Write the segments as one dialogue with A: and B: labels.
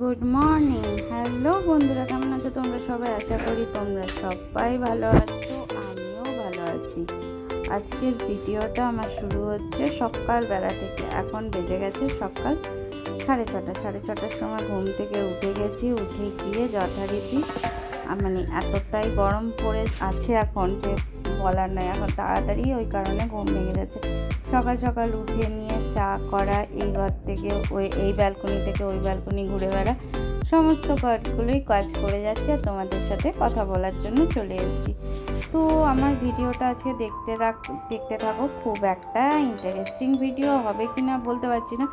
A: Good morning hello বন্ধুরা, কেমন আছো তোমরা? সবাই আশা করি তোমরা সবাই ভালো আছো, আমিও ভালো আছি। আজকের ভিডিওটা আমার শুরু হচ্ছে সকালবেলা থেকে। এখন বেজে গেছে সকাল সাড়ে ছটা। সাড়ে ছটার সময় ঘুম থেকে উঠে গেছি। উঠে গিয়ে যথারীতি মানে এতটাই গরম পড়ে, আছে এখন যে বলার নয়, এখন তাড়াতাড়ি ওই কারণে ঘুম ভেঙে যাচ্ছে। সকাল সকাল উঠে নিয়ে চা করা, এই ঘর থেকে ওই, এই ব্যালকনি থেকে ওই ব্যালকনি ঘুরে বেড়া, সমস্ত কাজগুলোই কাজ করে যাচ্ছে আর তোমাদের সাথে কথা বলার জন্য চলে এসেছি। তো আমার ভিডিওটা আজকে দেখতে রাখ, দেখতে থাকো, খুব একটা ইন্টারেস্টিং ভিডিও হবে কি না বলতে পারছি না।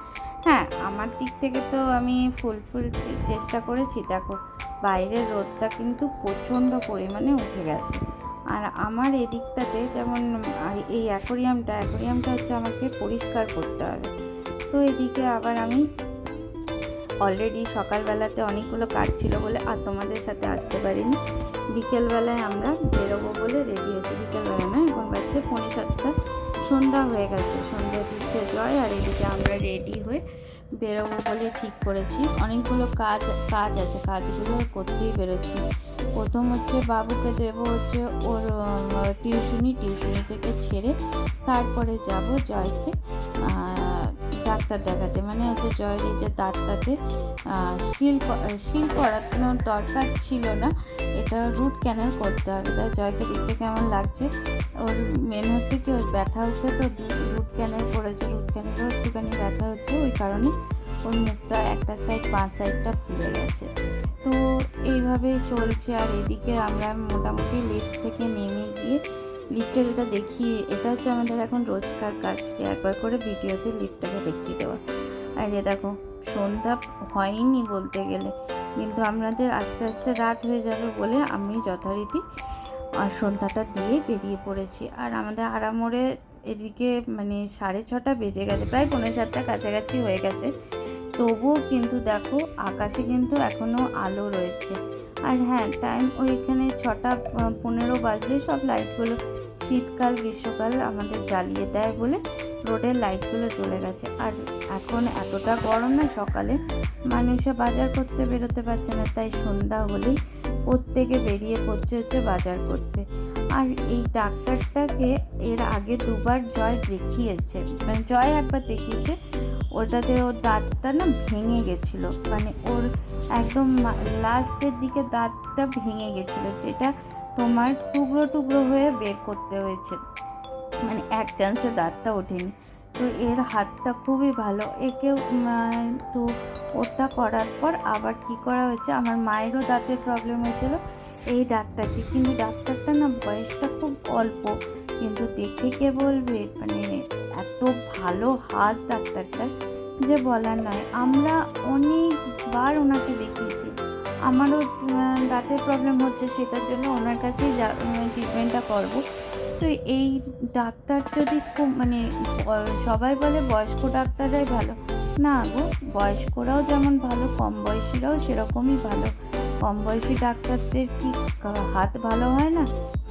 A: হ্যাঁ আমার দিক থেকে তো আমি ফুল ফুল চেষ্টা করেছি, দেখো, বাইরের রোদটা কিন্তু প্রচণ্ড পরিমাণে উঠে গেছে। আর আমার এদিকটাতে যেমন এই অ্যাকোরিয়ামটা অ্যাকোরিয়ামটা হচ্ছে আমাকে পরিষ্কার করতে হবে। তো এদিকে আবার আমি অলরেডি সকালবেলাতে অনেকগুলো কাজ ছিল বলে আর তোমাদের সাথে আসতে পারিনি। বিকেলবেলায় আমরা বেরোবো বলে রেডি হয়েছি। বিকেলবেলা না, এখন বাজছে পৌনে সাতটা। সন্ধ্যা হয়ে গেছে, সন্ধ্যা দিচ্ছে জয় আর এদিকে আমরা রেডি হয়ে বেরোবো বলে ঠিক করেছি। অনেকগুলো কাজ কাজ আছে, কাজগুলো করতেই বেরোচ্ছি প্রথম হচ্ছে বাবুকে দেবো হচ্ছে ওর টিউশনি টিউশনি থেকে ছেড়ে তারপরে যাব জয়কে ডাক্তার দেখাতে। মানে হচ্ছে জয়ের এই যে দাঁতটাতে শিল সিল ক- কোনো দরকার ছিল না, এটা রুট ক্যানেল করতে হবে। তাই জয়কে দেখতে কেমন লাগছে? ওর মেন হচ্ছে কি, ওর ব্যথা হচ্ছে তো রুট ক্যানেল করেছে রুট ক্যানেলও একটুখানি ব্যথা হচ্ছে, ওই কারণে ওর মুখটা একটা সাইড পাঁচ সাইডটা ফুলে গেছে। তো এইভাবেই চলছে। আর এদিকে আমরা মোটামুটি লিফট থেকে নেমে গিয়ে লিফটের এটা দেখি এটা হচ্ছে আমাদের এখন রোজকার কাজ যে একবার করে ভিডিওতে লিফটটাকে দেখিয়ে দেওয়া। আর এ দেখো, সন্ধ্যা হয়নি বলতে গেলে, কিন্তু আমাদের আস্তে আস্তে রাত হয়ে যাবে বলে আমি যথারীতি সন্ধ্যাটা দিয়ে বেরিয়ে পড়েছি। আর আমাদের আরামোড়ে এদিকে মানে সাড়ে ছটা বেজে গেছে, প্রায় পনেরো সাতটা কাছাকাছি হয়ে গেছে। তবুও কিন্তু দেখো, আকাশে কিন্তু এখনও আলো রয়েছে। আর হ্যাঁ টাইম ওইখানে ছটা পনেরো বাজলে সব লাইটগুলো শীতকাল, গ্রীষ্মকাল আমাদের জ্বালিয়ে দেয় বলে রোডের লাইটগুলো চলে গেছে। আর এখন এতটা গরম না, সকালে মানুষে বাজার করতে বেরোতে পারছে না, তাই সন্ধ্যা হলেই প্রত্যেকে বেরিয়ে পড়ছে হচ্ছে বাজার করতে। আর এই ডাক্তারটাকে এর আগে দুবার জয় দেখিয়েছে মানে জয় একবার দেখিয়েছে ওটাতে ওর দাঁতটা না ভেঙে গেছিল। মানে ওর একদম লাস্টের দিকে দাঁতটা ভেঙে গেছিল যেটা তোমার টুকরো টুকরো হয়ে বের করতে হয়েছে। মানে এক চান্সে দাঁতটা ওঠেনি। তো এর হাতটা খুবই ভালো। উম, তো ওটা করার পর আবার কি করা হয়েছে আমার মায়েরও দাঁতের প্রবলেম হয়েছিল এই ডাক্তারকে। কিন্তু ডাক্তারটা না বয়সটা খুব অল্প। কিন্তু দেখে কে বলবে? মানে এত ভালো হাত ডাক্তারটার যে বলার নয়। আমরা অনেকবার ওনাকে দেখিয়েছি। আমারও দাঁতের প্রবলেম হচ্ছে, সেটার জন্য ওনার কাছেই যা ট্রিটমেন্টটা করব। তো এই ডাক্তার যদি খুব মানে সবাই বলে বয়স্ক ডাক্তাররাই ভালো। না গো, বয়স্করাও যেমন ভালো, কম বয়সীরাও সেরকমই ভালো। কম বয়সী ডাক্তারদের কি, হাত ভালো হয় না?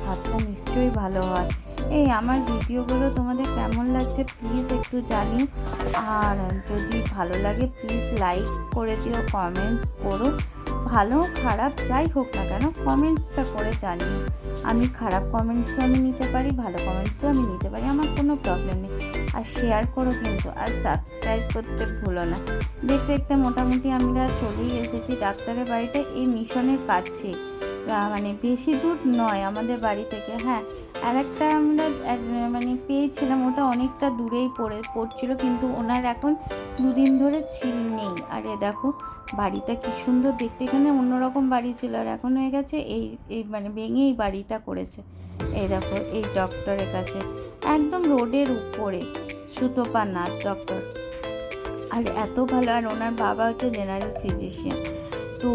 A: হাতটা নিশ্চয়ই ভালো হয়। এই আমার ভিডিওগুলো তোমাদের কেমন লাগছে প্লিজ একটু জানিও। আর যদি ভালো লাগে প্লিজ লাইক করে দিও, কমেন্টস করো। ভালো খারাপ যাই হোক না কেন, কমেন্টসটা করে জানিও। আমি খারাপ কমেন্টসও আমি নিতে পারি, ভালো কমেন্টসও আমি নিতে পারি, আমার কোনো প্রবলেম নেই। আর শেয়ার করো কিন্তু, আর সাবস্ক্রাইব করতে ভুলো না। দেখতে দেখতে মোটামুটি আমরা চলেই এসেছি ডাক্তারের বাড়িটা এই মিশনের কাছে মানে বেশি দূর নয় আমাদের বাড়ি থেকে হ্যাঁ। আর একটা আমরা মানে পেয়েছিলাম, ওটা অনেকটা দূরেই পড়ে, পড়ছিল, কিন্তু ওনার এখন দুদিন ধরে ছিল নেই। আর এ দেখো, বাড়িটা কি সুন্দর, দেখতে এখানে অন্যরকম বাড়ি ছিল, আর এখন হয়ে গেছে এই এই মানে ভেঙে এই বাড়িটা করেছে। এই দেখো, এই ডক্টরের কাছে, একদম রোডের উপরে সুতপা নাথ ডক্টর। আর এত ভালো, আর ওনার বাবা হচ্ছে জেনারেল ফিজিশিয়ান। তো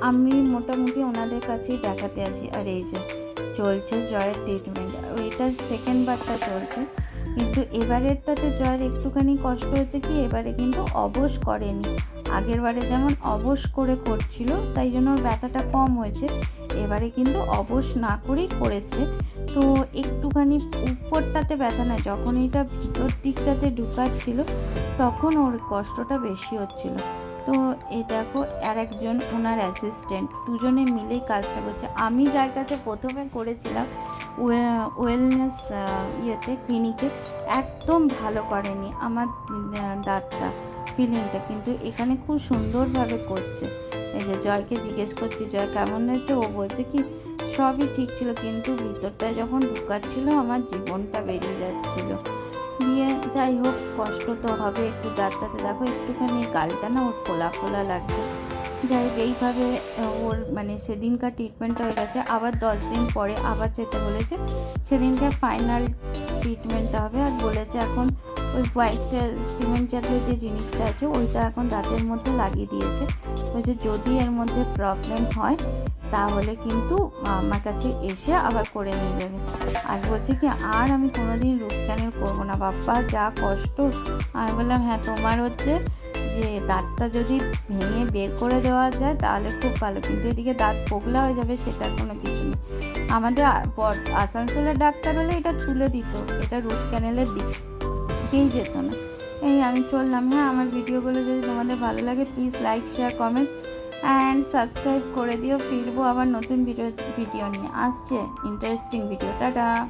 A: আমি মোটামুটি ওনাদের কাছেই দেখাতে আসি। আর এই যে চলছে জয়ের ট্রিটমেন্ট এটা সেকেন্ড বারটা চলছে। কিন্তু এবারেরটাতে জয়ের একটুখানি কষ্ট হচ্ছে কি, এবারে কিন্তু অবশ করেনি। আগের বারে যেমন অবশ করে করছিল, তাই জন্য ওর ব্যথাটা কম হয়েছে। এবারে কিন্তু অবশ না করেই করেছে। তো একটুখানি উপরটাতে ব্যথা না যখন এটা ভিতর দিকটাতে ঢুকাচ্ছিল তখন ওর কষ্টটা বেশি হচ্ছিল। তো এই দেখো আর একজন ওনার অ্যাসিস্ট্যান্ট দুজনে মিলেই কাজটা করছে। আমি যার কাছে প্রথমে করেছিলাম ওয়েলনেস ইয়েতে ক্লিনিকে একদম ভালো করেনি আমার দাঁতটা ফিলিংটা কিন্তু এখানে খুব সুন্দরভাবে করছে। এই যে জয়কে জিজ্ঞেস করছি, জয়, কেমন হয়েছে? ও বলছে কি, সবই ঠিক ছিল, কিন্তু ভিতরটা যখন ঢুকাচ্ছিল, আমার জীবনটা বেরিয়ে যাচ্ছিল। দিয়ে যাই হোক, কষ্ট তো হবে একটু দাঁতটাতে দেখো একটুখানি গালটা না ওর ফোলা ফোলা লাগছে। যাই হোক, এইভাবে ওর মানে সেদিনকার ট্রিটমেন্টটা হয়ে গেছে। আবার দশ দিন পরে আবার যেতে বলেছে। সেদিনকে ফাইনাল ট্রিটমেন্টটা হবে আর বলেছে এখন ওই হোয়াইট সিমেন্ট জাতীয় যে জিনিসটা আছে, ওইটা এখন দাঁতের মধ্যে লাগিয়ে দিয়েছে। বলছে যদি এর মধ্যে প্রবলেম হয়, তাহলে কিন্তু আমার কাছে এসে আবার করে নিয়ে যাবে। আর বলছে কি, আর আমি কোনোদিন রুট ক্যানেল করব না, বাপ্পা, যা কষ্ট। আমি বললাম হ্যাঁ তোমার হচ্ছে যে দাঁতটা যদি ভেঙে বের করে দেওয়া যায়, তাহলে খুব ভালো। কিন্তু এদিকে দাঁত পোগলা হয়ে যাবে, সেটার কোনো কিছু নেই। আমাদের আসানসোলের ডাক্তার হলে এটা তুলে দিত, এটা রুট ক্যানেলের দিকেই যেত না। এই আমি চললাম হ্যাঁ আমার ভিডিওগুলো যদি তোমাদের ভালো লাগে please like share comment and subscribe করে দিও। ফিরবো আবার নতুন ভিডিও ভিডিও নিয়ে। আসছে। Interesting video tata.